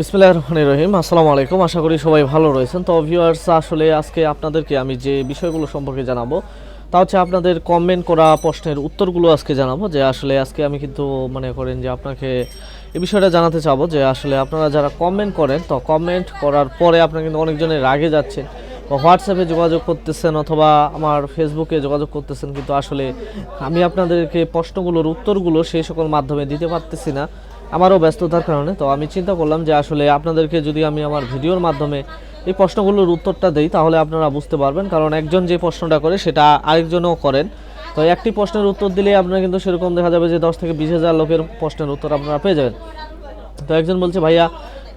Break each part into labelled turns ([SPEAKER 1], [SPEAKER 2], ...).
[SPEAKER 1] বিসমিল্লাহির রহমানির রহিম। আসসালামু আলাইকুম আশা করি সবাই ভালো রয়েছেন। তো ভিউয়ার্স আসলে আজকে আপনাদেরকে আমি যে বিষয়গুলো সম্পর্কে জানাব, তা হচ্ছে আপনাদের কমেন্ট করা প্রশ্নের উত্তরগুলো আজকে জানাব, যে আসলে আজকে আমি কিন্তু মনে করেন যে আপনাকে এই বিষয়টা জানাতে চাবো, যে আসলে আপনারা যারা কমেন্ট করেন, তো কমেন্ট করার পরে আপনারা কিন্তু অনেকজনের রাগে যাচ্ছেন। বা হোয়াটসঅ্যাপে যোগাযোগ করতেছেন অথবা আমার ফেসবুকে যোগাযোগ করতেছেন, কিন্তু আসলে আমি আপনাদেরকে প্রশ্নগুলোর উত্তরগুলো সেই সকল মাধ্যমে দিতে পারতেছি না। আমারও ব্যস্ততার কারণে, তো আমি চিন্তা করলাম যে আসলে আপনাদেরকে যদি আমি আমার ভিডিওর মাধ্যমে এই প্রশ্নগুলোর উত্তরটা দেই, তাহলে আপনারা বুঝতে পারবেন। কারণ একজন যে প্রশ্নটা করে, সেটা আরেকজনও করেন। তো একটি প্রশ্নের উত্তর দিলে আপনারা কিন্তু সেরকম দেখা যাবে যে দশ থেকে বিশ হাজার লোকের প্রশ্নের উত্তর আপনারা পেয়ে যাবেন। তো একজন বলছে, ভাইয়া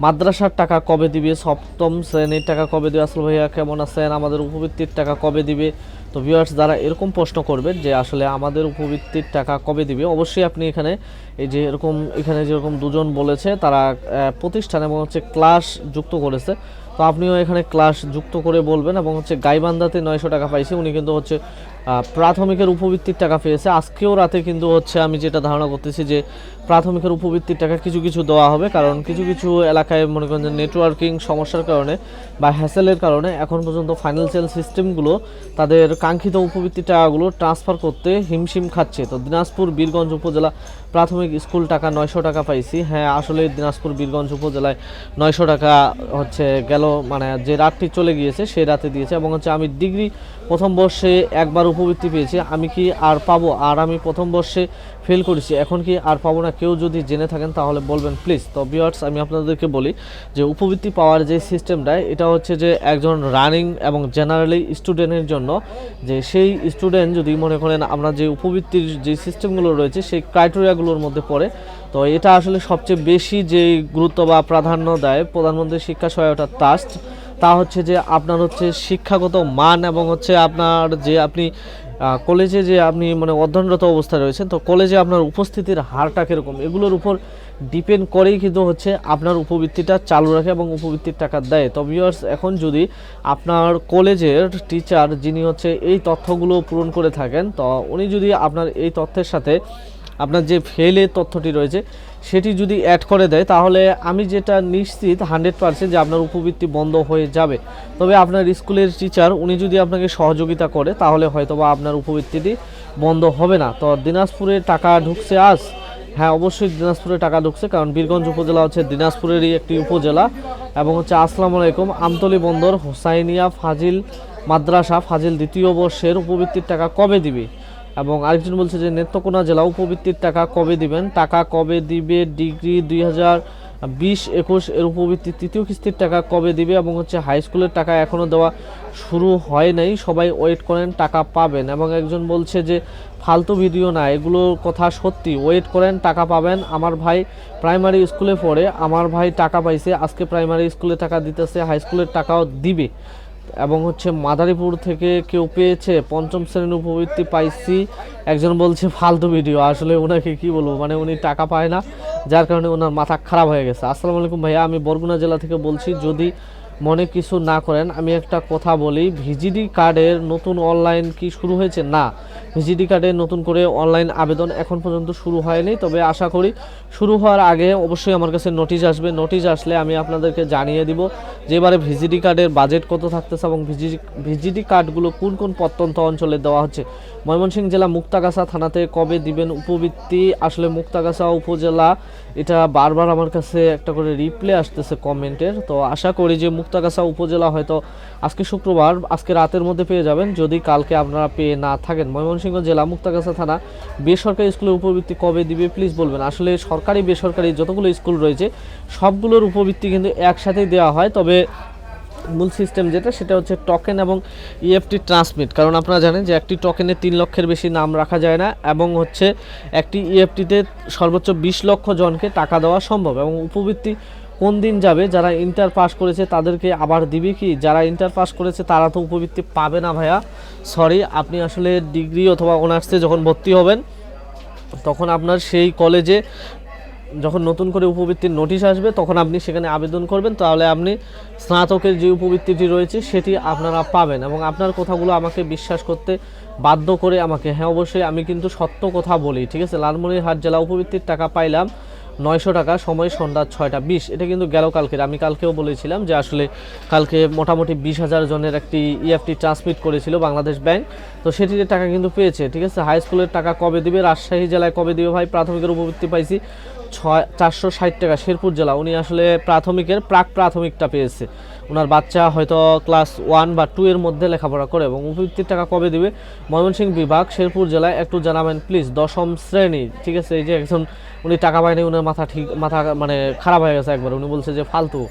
[SPEAKER 1] মাদ্রাসার টাকা কবে দিবে? সপ্তম শ্রেণির টাকা কবে দিবে? আসল ভাইয়া কেমন আছেন? আমাদের উপবৃত্তির টাকা কবে দিবে? তো ভিউয়ার্স যারা এরকম প্রশ্ন করবেন যে আসলে আমাদের উপবৃত্তির টাকা কবে দিবে, অবশ্যই আপনি এখানে এই যে এরকম, এখানে যেরকম দুজন বলেছে, তারা প্রতিষ্ঠানে এবং হচ্ছে ক্লাস যুক্ত করেছে। তো আপনিও এখানে ক্লাস যুক্ত করে বলবেন এবং হচ্ছে গাইবান্ধাতে নয়শো টাকা পাইছে। উনি কিন্তু হচ্ছে প্রাথমিকের উপবৃত্তির টাকা পেয়েছে। আজকেও রাতে কিন্তু হচ্ছে আমি যেটা ধারণা করতেছি যে প্রাথমিকের উপবৃত্তির টাকা কিছু কিছু দেওয়া হবে। কারণ কিছু কিছু এলাকায় মনে করেন যে নেটওয়ার্কিং সমস্যার কারণে বা হ্যাসেলের কারণে এখন পর্যন্ত ফাইন্যান্সিয়াল সিস্টেমগুলো তাদের কাঙ্ক্ষিত উপবৃত্তির টাকাগুলো ট্রান্সফার করতে হিমশিম খাচ্ছে। তো দিনাজপুর, বীরগঞ্জ উপজেলা প্রাথমিক স্কুল টাকা নয়শো টাকা পাইছি। হ্যাঁ আসলে দিনাজপুর, বীরগঞ্জ উপজেলায় নয়শো টাকা হচ্ছে গেল। মানে যে রাতটি চলে গিয়েছে সেই রাতে দিয়েছে এবং হচ্ছে আমি ডিগ্রি প্রথম বর্ষে একবার উপবৃত্তি পেয়েছি। আমি কি আর পাবো? আর আমি প্রথম বর্ষে ফেল করেছি, এখন কি আর পাবো না? কেউ যদি জেনে থাকেন তাহলে বলবেন, প্লিজ। তো বিয়ার্স আমি আপনাদেরকে বলি যে উপবৃত্তি পাওয়ার যে সিস্টেমটা এটা হচ্ছে যে একজন রানিং এবং জেনারেলি স্টুডেন্টের জন্য যে সেই স্টুডেন্ট যদি মনে করেন আমরা যে উপবৃত্তির যে সিস্টেমগুলো রয়েছে, সেই ক্রাইটেরিয়াগুলোর মধ্যে পড়ে, তো এটা আসলে সবচেয়ে বেশি যে গুরুত্ব বা প্রাধান্য দেয় প্রধানমন্ত্রী শিক্ষা সহায়তা ট্রাস্ট তা হচ্ছে যে আপনার হচ্ছে শিক্ষাগত মান এবং হচ্ছে আপনার যে আপনি কলেজে যে আপনি মানে অধ্যয়নরত অবস্থায় রয়েছেন, তো কলেজে আপনার উপস্থিতির হারটা কীরকম? এগুলোর উপর ডিপেন্ড করেই কিন্তু হচ্ছে আপনার উপবৃত্তিটা চালু রাখে এবং উপবৃত্তির টাকা দেয়। তো ভিউয়ার্স এখন যদি আপনার কলেজের টিচার যিনি হচ্ছে এই তথ্যগুলো পূরণ করে থাকেন, তো উনি যদি আপনার এই তথ্যের সাথে আপনার যে ফেলের তথ্যটি রয়েছে সেটি যদি অ্যাড করে দেয়, তাহলে আমি যেটা নিশ্চিত হান্ড্রেড পার্সেন্ট যে আপনার উপবৃত্তি বন্ধ হয়ে যাবে। তবে আপনার স্কুলের টিচার উনি যদি আপনাকে সহযোগিতা করে, তাহলে হয়তো বা আপনার উপবৃত্তিটি বন্ধ হবে না। তো দিনাজপুরে টাকা ঢুকছে আজ। হ্যাঁ অবশ্যই দিনাজপুরে টাকা ঢুকছে, কারণ বীরগঞ্জ উপজেলা হচ্ছে দিনাজপুরেরই একটি উপজেলা এবং হচ্ছে আসসালামু আলাইকুম, আমতলি বন্দর, হোসাইনিয়া, ফাজিল মাদ্রাসা, ফাজিল দ্বিতীয় বর্ষের উপবৃত্তির টাকা কবে দিবে? এবং আরেকজন বলছে যে নেত্রকোনা জেলা উপবৃত্তির টাকা কবে দিবেন? টাকা কবে দিবে? ডিগ্রি দুই হাজার বিশ একুশ এর উপবৃত্তি তৃতীয় কিস্তির টাকা কবে দিবে? এবং হচ্ছে হাই স্কুলের টাকা এখনও দেওয়া শুরু হয় নাই। সবাই ওয়েট করেন, টাকা পাবেন। এবং একজন বলছে যে ফালতু ভিডিও না, এগুলোর কথা সত্যি। ওয়েট করেন, টাকা পাবেন। আমার ভাই প্রাইমারি স্কুলে পড়ে, আমার ভাই টাকা পাইছে, আজকে প্রাইমারি স্কুলে টাকা দিতেছে, হাই স্কুলের টাকাও দিবে। এবং হচ্ছে মাদারীপুর থেকে কেউ পেয়েছে, পঞ্চম শ্রেণির উপবৃত্তি পাইছি। একজন বলছে, ফালতু ভিডিও। আসলে ওনাকে কি বলব? মানে উনি টাকা পায় না, যার কারণে ওনার মাথা খারাপ হয়ে গেছে। আসসালামু আলাইকুম ভাইয়া, আমি বরগুনা জেলা থেকে বলছি, যদি মনে কিছু না করেন, আমি একটা কথা বলি, ভিজিডি কার্ডের নতুন অনলাইন কি শুরু হয়েছে? না, ভিজিডি কার্ডের নতুন করে অনলাইন আবেদন এখন পর্যন্ত শুরু হয়নি, তবে আশা করি শুরু হওয়ার আগে অবশ্যই আমার কাছে নোটিশ আসবে। নোটিশ আসলে আমি আপনাদেরকে জানিয়ে দিব যে এবারে ভিজিডি কার্ডের বাজেট কত থাকতেছে এবং ভিজিডি ভিজিডি কার্ডগুলো কোন কোন প্রত্যন্ত অঞ্চলে দেওয়া হচ্ছে। ময়মনসিংহ জেলা মুক্তাগাছা থানাতে কবে দিবেন উপবৃত্তি? আসলে মুক্তাগাছা উপজেলা, এটা বারবার আমার কাছে একটা করে রিপ্লে আসতেছে কমেন্টের তো আশা করি যে মুক্তাগাছা উপজেলা হয়তো আজকে শুক্রবার, আজকে রাতের মধ্যে পেয়ে যাবেন। যদি কালকে আপনারা পেয়ে না থাকেন, ময়মনসিংহ জেলা মুক্তাগাছা থানা বেসরকারি স্কুলের উপবৃত্তি কবে দিবে প্লিজ বলবেন। আসলে সরকারি বেসরকারি যতগুলো স্কুল রয়েছে, সবগুলোর উপবৃত্তি কিন্তু একসাথেই দেওয়া হয়। তবে মূল সিস্টেম যেটা, সেটা হচ্ছে টোকেন এবং ইএফটি ট্রান্সমিট কারণ আপনারা জানেন যে একটি টোকেনে তিন লক্ষের বেশি নাম রাখা যায় না এবং হচ্ছে একটি ইএফটিতে সর্বোচ্চ বিশ লক্ষ জনকে টাকা দেওয়া সম্ভব এবং উপবৃত্তি কোন দিন যাবে, যারা ইন্টার পাস করেছে তাদেরকে আবার দিবে কি? যারা ইন্টার পাস করেছে তারা তো উপবৃত্তি পাবে না ভাইয়া। সরি আপনি আসলে ডিগ্রি অথবা অনার্সে যখন ভর্তি হবেন, তখন আপনার সেই কলেজে যখন নতুন করে উপবৃত্তির নোটিশ আসবে, তখন আপনি সেখানে আবেদন করবেন। তাহলে আপনি স্নাতকের যে উপবৃত্তিটি রয়েছে, সেটি আপনারা পাবেন এবং আপনার কথাগুলো আমাকে বিশ্বাস করতে বাধ্য করে আমাকে। হ্যাঁ অবশ্যই আমি কিন্তু সত্য কথা বলি, ঠিক আছে? লালমনিরহাট জেলা উপবৃত্তির টাকা পাইলাম নয়শো টাকা, সময় সন্ধ্যা ছয়টা বিশ। এটা কিন্তু গেল কালকের। আমি কালকেও বলেছিলাম যে আসলে কালকে মোটামুটি বিশ হাজার জনের একটি ইএফটি ট্রান্সমিট করেছিল বাংলাদেশ ব্যাংক। তো সেটির টাকা কিন্তু পেয়েছে, ঠিক আছে? হাই স্কুলের টাকা কবে দিবে? রাজশাহী জেলায় কবে দিবে? ভাই, প্রাথমিকের উপবৃত্তি পাইছি ছয়, চারশো ষাট টাকা শেরপুর জেলা। উনি আসলে প্রাথমিকের, প্রাক প্রাথমিকটা পেয়েছে। ওনার বাচ্চা হয়তো ক্লাস ওয়ান বা টু এর মধ্যে লেখাপড়া করে এবং উপবৃত্তির টাকা কবে দিবে? ময়মনসিংহ বিভাগ, শেরপুর জেলায় একটু জানাবেন প্লিজ দশম শ্রেণি। ঠিক আছে, এই যে একজন, উনি টাকা পায়নি, উনার মাথা ঠিক, মাথা মানে খারাপ হয়ে গেছে একবার। উনি বলছে যে ফালতু।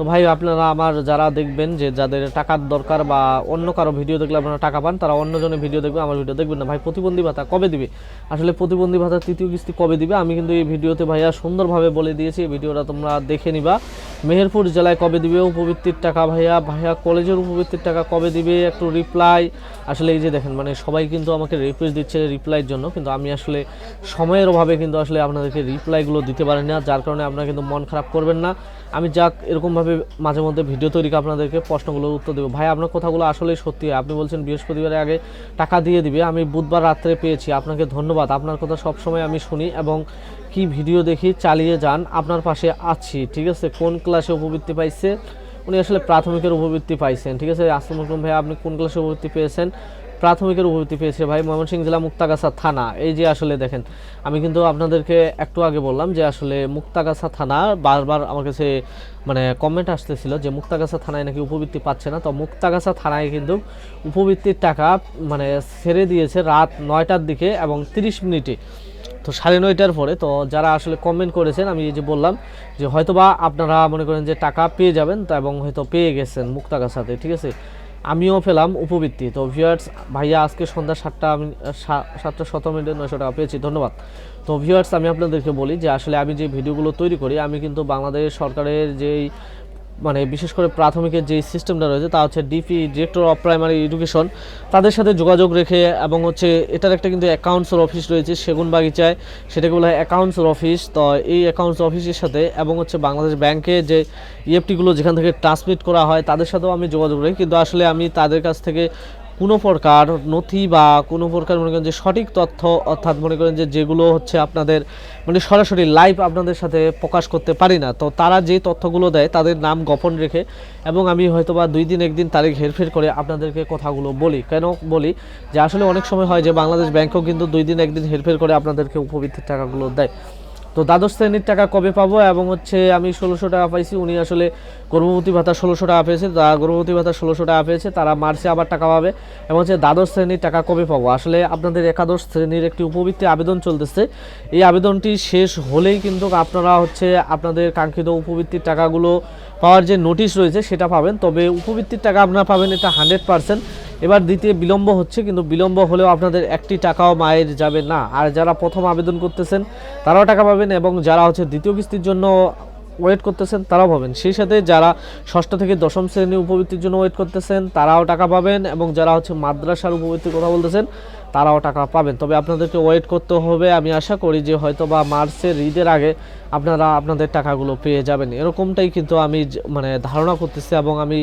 [SPEAKER 1] তো ভাই, আপনারা আমার যারা দেখবেন যে যাদের টাকার দরকার বা অন্য কারও ভিডিও দেখলে আপনারা টাকা পান, তারা অন্যজনের ভিডিও দেখবে, আমার ভিডিও দেখবেন না। ভাই, প্রতিবন্ধী ভাতা কবে দিবে? আসলে প্রতিবন্ধী ভাতা তৃতীয় কিস্তি কবে দিবে? আমি কিন্তু এই ভিডিওতে ভাইয়া সুন্দরভাবে বলে দিয়েছি, এই ভিডিওটা তোমরা দেখে নিবা। মেহেরপুর জেলায় কবে দিবে উপবৃত্তির টাকা ভাইয়া? ভাইয়া কলেজের উপবৃত্তির টাকা কবে দিবে? একটু রিপ্লাই আসলে এই যে দেখেন মানে সবাই কিন্তু আমাকে রিকোয়েস্ট দিচ্ছে রিপ্লাইয়ের জন্য, কিন্তু আমি আসলে সময়ের অভাবে কিন্তু আসলে আপনাদেরকে রিপ্লাইগুলো দিতে পারি না, যার কারণে আপনারা কিন্তু মন খারাপ করবেন না। আমি যাক, এরকমভাবে মাঝে মধ্যে ভিডিও তৈরি করে আপনাদেরকে প্রশ্নগুলোর উত্তর দেবো। ভাই আপনার কথাগুলো আসলেই সত্যি। আপনি বলছেন বৃহস্পতিবারের আগে টাকা দিয়ে দিবে। আমি বুধবার রাত্রে পেয়েছি। আপনাকে ধন্যবাদ। আপনার কথা সবসময় আমি শুনি এবং কি ভিডিও দেখি চালিয়ে যান, আপনার পাশে আছি, ঠিক আছে? কোন ক্লাসে উপবৃত্তি পাইছে? উনি আসলে প্রাথমিকের উপবৃত্তি পাইছেন, ঠিক আছে? আলাইকুম ভাই, আপনি কোন ক্লাসে উপবৃত্তি পেয়েছেন? প্রাথমিকের উপবৃত্তি পেয়েছে ভাই, ময়মনসিংহ জেলা মুক্তাগাছা থানা। এই যে আসলে দেখেন, আমি কিন্তু আপনাদেরকে একটু আগে বললাম যে আসলে মুক্তাগাছা থানা বারবার আমার কাছে মানে কমেন্ট আসতেছিল যে মুক্তাগাছা থানায় নাকি উপবৃত্তি পাচ্ছে না। তো মুক্তাগাছা থানায় কিন্তু উপবৃত্তির টাকা মানে ছেড়ে দিয়েছে রাত নয়টার দিকে এবং তিরিশ মিনিটে। তো সাড়ে নয়টার পরে তো যারা আসলে কমেন্ট করেছেন, আমি যে বললাম যে হয়তোবা আপনারা মনে করেন যে টাকা পেয়ে যাবেন তা এবং হয়তো পেয়ে গেছেন মুক্তাগাছাতে ঠিক আছে? আমিও পেলাম উপবৃত্তি। তো ভিউয়ার্স ভাইয়া আজকে সন্ধ্যা সাতটা আমি সাতটা সতেরো মিনিটে নয়শো টাকা পেয়েছি, ধন্যবাদ। তো ভিউয়ার্স আমি আপনাদেরকে বলি যে আসলে আমি যে ভিডিওগুলো তৈরি করি, আমি কিন্তু বাংলাদেশ সরকারের যেই মানে বিশেষ করে প্রাথমিকের যে সিস্টেমটা রয়েছে তা হচ্ছে DP director of primary education তাদের সাথে যোগাযোগ রেখে এবং হচ্ছে এটার একটা কিন্তু অ্যাকাউন্টসের অফিস রয়েছে সেগুন বাগিচায় সেটাকে বলা হয় অ্যাকাউন্টসের অফিস তো এই অ্যাকাউন্টস অফিসের সাথে এবং হচ্ছে বাংলাদেশ ব্যাংকে যে ইএফটিগুলো যেখান থেকে ট্রান্সমিট করা হয়, তাদের সাথেও আমি যোগাযোগ রাখি কিন্তু আসলে আমি তাদের কাছ থেকে কোনো প্রকার নথি বা কোনো প্রকার মনে করেন যে সঠিক তথ্য, অর্থাৎ মনে করেন যে যেগুলো হচ্ছে আপনাদের মানে সরাসরি লাইভ আপনাদের সাথে প্রকাশ করতে পারি না। তো তারা যে তথ্যগুলো দেয় তাদের নাম গোপন রেখে এবং আমি হয়তো বা দুই দিন, একদিন তারিখ হেরফের করে আপনাদেরকে কথাগুলো বলি। কেন বলি? যে আসলে অনেক সময় হয় যে বাংলাদেশ ব্যাংকও কিন্তু দুই দিন, একদিন হেরফের করে আপনাদেরকে উপবৃত্তির টাকাগুলো দেয়। তো দ্বাদশ শ্রেণির টাকা কবে পাবো? এবং হচ্ছে আমি ষোলোশো টাকা পাইছি, উনি আসলে গর্ভবতী ভাতা ষোলোশো টাকা পেয়েছে তারা গর্ভবতী ভাতা ষোলোশো টাকা পেয়েছে, তারা মার্চে আবার টাকা পাবে এবং হচ্ছে দ্বাদশ শ্রেণির টাকা কবে পাবো? আসলে আপনাদের একাদশ শ্রেণির একটি উপবৃত্তি আবেদন চলতেছে। এই আবেদনটি শেষ হলেই কিন্তু আপনারা হচ্ছে আপনাদের কাঙ্ক্ষিত উপবৃত্তির টাকাগুলো পাওয়ার যে নোটিশ রয়েছে সেটা পাবেন। তবে উপবৃত্তির টাকা আপনারা পাবেন এটা হান্ড্রেড পার্সেন্ট। এবার দ্বিতীয় বিলম্ব হচ্ছে, কিন্তু বিলম্ব হলেও আপনাদের একটি টাকাও মায়ের যাবে না। আর যারা প্রথম আবেদন করতেছেন, তারাও টাকা পাবেন এবং যারা হচ্ছে দ্বিতীয় কিস্তির জন্য ওয়েট করতেছেন, তারাও পাবেন সেই সাথে যারা ষষ্ঠ থেকে দশম শ্রেণির উপবৃত্তির জন্য ওয়েট করতেছেন, তারাও টাকা পাবেন এবং যারা হচ্ছে মাদ্রাসার উপবৃত্তির কথা বলতেছেন তারাও টাকা পাবেন। তবে আপনাদেরকে ওয়েট করতে হবে। আমি আশা করি যে হয়তো বা মার্চের ঈদের আগে আপনারা আপনাদের টাকাগুলো পেয়ে যাবেন। এরকমটাই কিন্তু আমি মানে ধারণা করতেছি এবং আমি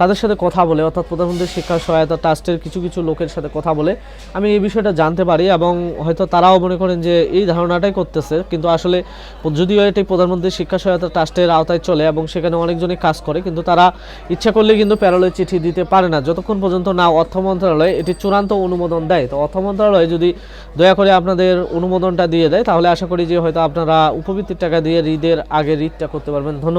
[SPEAKER 1] তাদের সাথে কথা বলে, অর্থাৎ প্রধানমন্ত্রী শিক্ষা সহায়তা ট্রাস্টের কিছু কিছু লোকের সাথে কথা বলে আমি এই বিষয়টা জানতে পারি এবং হয়তো তারাও মনে করেন যে এই ধারণাটাই করতেছে। কিন্তু আসলে যদিও এটি প্রধানমন্ত্রী শিক্ষা সহায়তা ট্রাস্টের আওতায় চলে এবং সেখানে অনেকজনই কাজ করে, কিন্তু তারা ইচ্ছা করলে কিন্তু প্যারোলের চিঠি দিতে পারে না। যতক্ষণ পর্যন্ত না অর্থ মন্ত্রণালয় এটি চূড়ান্ত অনুমোদন দেয়, তো অর্থ মন্ত্রণালয় যদি দয়া করে আপনাদের অনুমোদনটা দিয়ে দেয়, তাহলে আশা করি যে হয়তো আপনারা উপবৃত্তির টাকা দিয়ে ঈদের আগে ঋদটা করতে পারবেন। ধন্যবাদ।